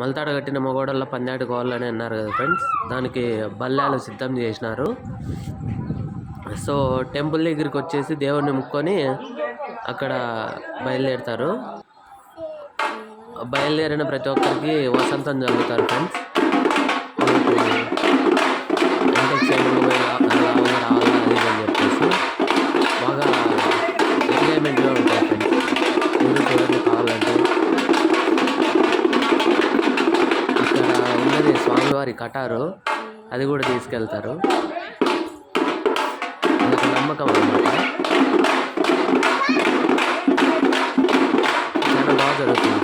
మలతాడ కట్టిన మగోడల్లో పందాటి కోవాలని అన్నారు కదా ఫ్రెండ్స్. దానికి బల్లాలు సిద్ధం చేసినారు. సో టెంపుల్ దగ్గరికి వచ్చేసి దేవుడిని ముక్కొని అక్కడ బయలుదేరుతారు. బయలుదేరిన ప్రతి ఒక్కరికి వసంతం జరుగుతారు ఫ్రెండ్స్. అంటే క్షేమంగా పోయి అని చెప్పేసి బాగా ఎంజాయ్మెంట్గా ఉంటాయి ఫ్రెండ్స్. మీరు చూడండి కావాలంటే ఉన్నది కటారు అది కూడా తీసుకెళ్తారు. నాకు నమ్మకం అన్నమాట. చాలా బాగా జరుగుతుంది.